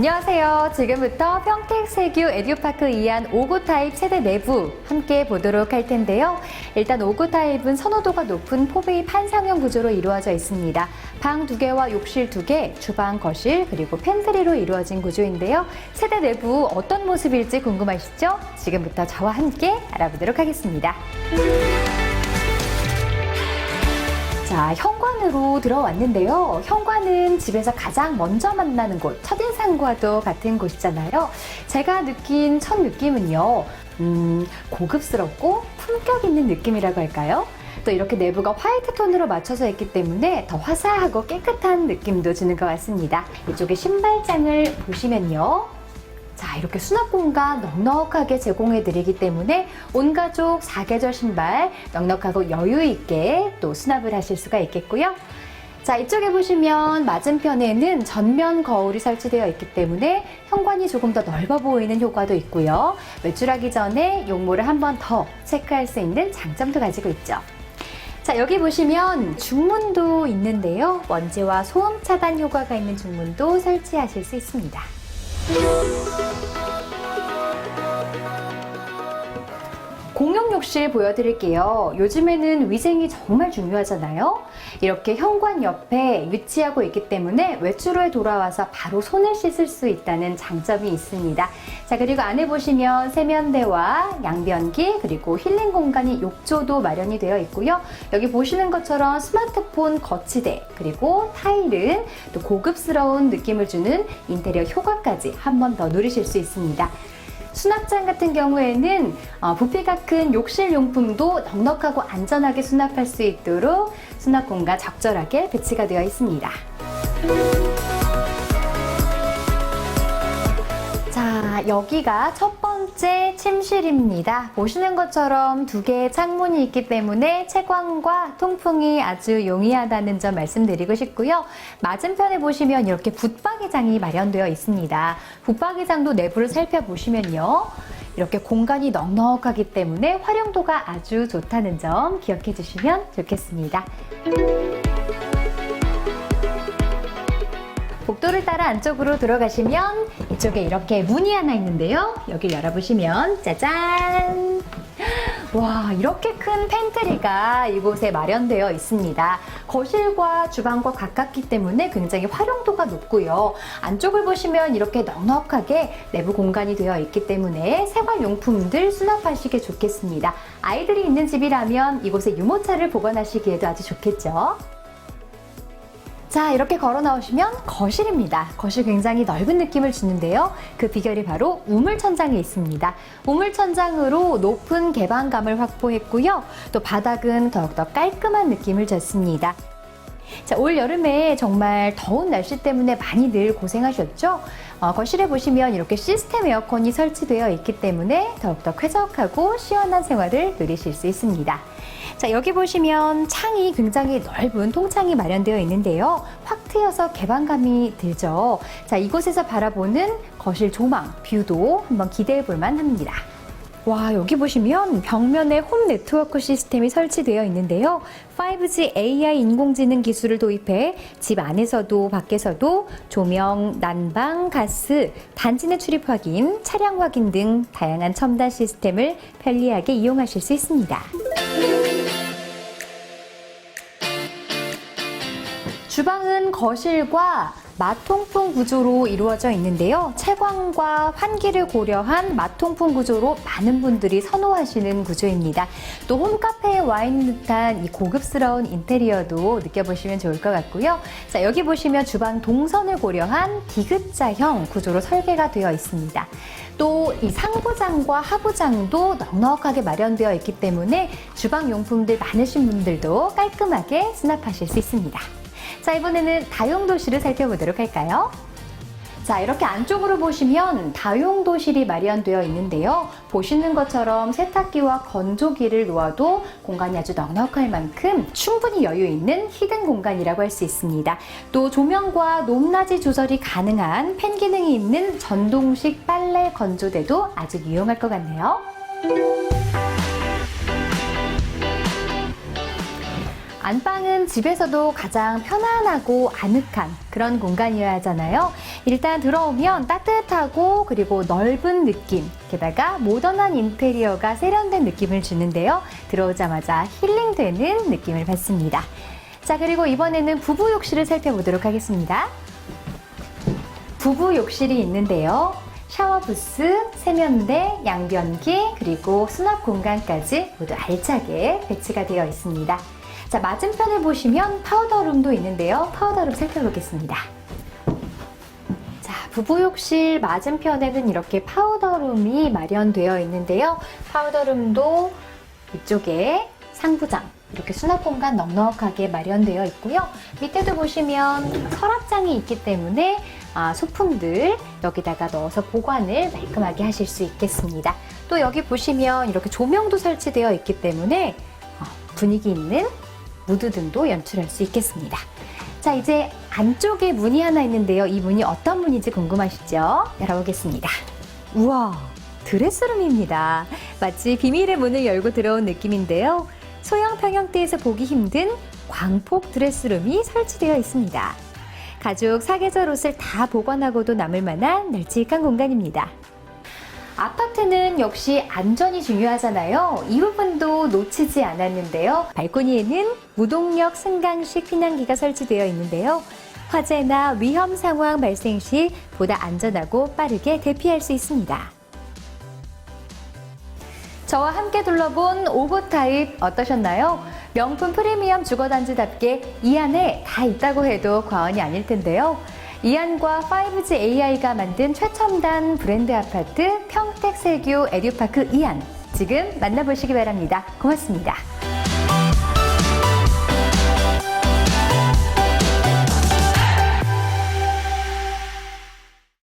안녕하세요. 지금부터 평택세규 에듀파크 이안 5구 타입 세대 내부 함께 보도록 할 텐데요. 일단 5구 타입은 선호도가 높은 포베이 판상형 구조로 이루어져 있습니다. 방두 개와 욕실 두 개, 주방, 거실, 그리고 팬트리로 이루어진 구조인데요. 세대 내부 어떤 모습일지 궁금하시죠? 지금부터 저와 함께 알아보도록 하겠습니다. 자, 현관으로 들어왔는데요. 현관은 집에서 가장 먼저 만나는 곳, 첫인상과도 같은 곳이잖아요. 제가 느낀 첫 느낌은요, 음, 고급스럽고 품격 있는 느낌이라고 할까요? 또 이렇게 내부가 화이트 톤으로 맞춰져 있기 때문에 더 화사하고 깨끗한 느낌도 주는 것 같습니다. 이쪽에 신발장을 보시면요. 자, 이렇게 수납 공간 넉넉하게 제공해 드리기 때문에 온 가족 사계절 신발 넉넉하고 여유 있게 또 수납을 하실 수가 있겠고요. 자, 이쪽에 보시면 맞은편에는 전면 거울이 설치되어 있기 때문에 현관이 조금 더 넓어 보이는 효과도 있고요. 외출하기 전에 용모를 한 번 더 체크할 수 있는 장점도 가지고 있죠. 자, 여기 보시면 중문도 있는데요. 먼지와 소음 차단 효과가 있는 중문도 설치하실 수 있습니다. Thank you. 공용 욕실 보여드릴게요. 요즘에는 위생이 정말 중요하잖아요. 이렇게 현관 옆에 위치하고 있기 때문에 외출 후에 돌아와서 바로 손을 씻을 수 있다는 장점이 있습니다. 자, 그리고 안에 보시면 세면대와 양변기 그리고 힐링 공간이 욕조도 마련이 되어 있고요. 여기 보시는 것처럼 스마트폰 거치대 그리고 타일은 또 고급스러운 느낌을 주는 인테리어 효과까지 한 번 더 누리실 수 있습니다. 수납장 같은 경우에는 어, 부피가 큰 욕실 용품도 넉넉하고 안전하게 수납할 수 있도록 수납 공간 적절하게 배치가 되어 있습니다. 자, 여기가 첫 번째 침실입니다. 보시는 것처럼 두 개의 창문이 있기 때문에 채광과 통풍이 아주 용이하다는 점 말씀드리고 싶고요. 맞은편에 보시면 이렇게 붙박이장이 마련되어 있습니다. 붙박이장도 내부를 살펴보시면요. 이렇게 공간이 넉넉하기 때문에 활용도가 아주 좋다는 점 기억해 주시면 좋겠습니다. 복도를 따라 안쪽으로 들어가시면 이쪽에 이렇게 문이 하나 있는데요. 여기 열어보시면 짜잔! 와, 이렇게 큰 팬트리가 이곳에 마련되어 있습니다. 거실과 주방과 가깝기 때문에 굉장히 활용도가 높고요. 안쪽을 보시면 이렇게 넉넉하게 내부 공간이 되어 있기 때문에 생활용품들 수납하시기 좋겠습니다. 아이들이 있는 집이라면 이곳에 유모차를 보관하시기에도 아주 좋겠죠. 자, 이렇게 걸어 나오시면 거실입니다. 거실 굉장히 넓은 느낌을 주는데요. 그 비결이 바로 우물천장에 있습니다. 우물천장으로 높은 개방감을 확보했고요. 또 바닥은 더욱더 깔끔한 느낌을 줬습니다. 자, 올 여름에 정말 더운 날씨 때문에 많이들 고생하셨죠? 어, 거실에 보시면 이렇게 시스템 에어컨이 설치되어 있기 때문에 더욱더 쾌적하고 시원한 생활을 누리실 수 있습니다. 자, 여기 보시면 창이 굉장히 넓은 통창이 마련되어 있는데요. 확 트여서 개방감이 들죠. 자, 이곳에서 바라보는 거실 조망, 뷰도 한번 기대해 볼만 합니다. 와, 여기 보시면 벽면에 홈 네트워크 시스템이 설치되어 있는데요. 5G AI 인공지능 기술을 도입해 집 안에서도 밖에서도 조명, 난방, 가스, 단지 내 출입 확인, 차량 확인 등 다양한 첨단 시스템을 편리하게 이용하실 수 있습니다. 주방은 거실과 마통풍 구조로 이루어져 있는데요. 채광과 환기를 고려한 마통풍 구조로 많은 분들이 선호하시는 구조입니다. 또 홈카페에 와 있는 듯한 이 고급스러운 인테리어도 느껴보시면 좋을 것 같고요. 자, 여기 보시면 주방 동선을 고려한 디귿자형 구조로 설계가 되어 있습니다. 또 이 상부장과 하부장도 넉넉하게 마련되어 있기 때문에 주방 용품들 많으신 분들도 깔끔하게 수납하실 수 있습니다. 자, 이번에는 다용도실을 살펴보도록 할까요? 자, 이렇게 안쪽으로 보시면 다용도실이 마련되어 있는데요. 보시는 것처럼 세탁기와 건조기를 놓아도 공간이 아주 넉넉할 만큼 충분히 여유 있는 히든 공간이라고 할 수 있습니다. 또 조명과 높낮이 조절이 가능한 팬 기능이 있는 전동식 빨래 건조대도 아주 유용할 것 같네요. 안방은 집에서도 가장 편안하고 아늑한 그런 공간이어야 하잖아요. 일단 들어오면 따뜻하고 그리고 넓은 느낌, 게다가 모던한 인테리어가 세련된 느낌을 주는데요. 들어오자마자 힐링되는 느낌을 받습니다. 자, 그리고 이번에는 부부 욕실을 살펴보도록 하겠습니다. 부부 욕실이 있는데요. 샤워 부스, 세면대, 양변기, 그리고 수납 공간까지 모두 알차게 배치가 되어 있습니다. 자, 맞은편을 보시면 파우더룸도 있는데요. 파우더룸 살펴보겠습니다. 자, 부부 욕실 맞은편에는 이렇게 파우더룸이 마련되어 있는데요. 파우더룸도 이쪽에 상부장, 이렇게 수납 공간 넉넉하게 마련되어 있고요. 밑에도 보시면 서랍장이 있기 때문에 아, 소품들 여기다가 넣어서 보관을 말끔하게 하실 수 있겠습니다. 또 여기 보시면 이렇게 조명도 설치되어 있기 때문에 어, 분위기 있는 무드 등도 연출할 수 있겠습니다. 자, 이제 안쪽에 문이 하나 있는데요. 이 문이 어떤 문인지 궁금하시죠? 열어보겠습니다. 우와, 드레스룸입니다. 마치 비밀의 문을 열고 들어온 느낌인데요. 소형 평형대에서 보기 힘든 광폭 드레스룸이 설치되어 있습니다. 가죽 사계절 옷을 다 보관하고도 남을 만한 널찍한 공간입니다. 아파트는 역시 안전이 중요하잖아요. 이 부분도 놓치지 않았는데요. 발코니에는 무동력 승강식 피난기가 설치되어 있는데요. 화재나 위험 상황 발생 시 보다 안전하고 빠르게 대피할 수 있습니다. 저와 함께 둘러본 오고 타입 어떠셨나요? 명품 프리미엄 주거단지답게 이 안에 다 있다고 해도 과언이 아닐 텐데요. 이안과 5G AI가 만든 최첨단 브랜드 아파트 평택세교 에듀파크 이안 지금 만나보시기 바랍니다. 고맙습니다.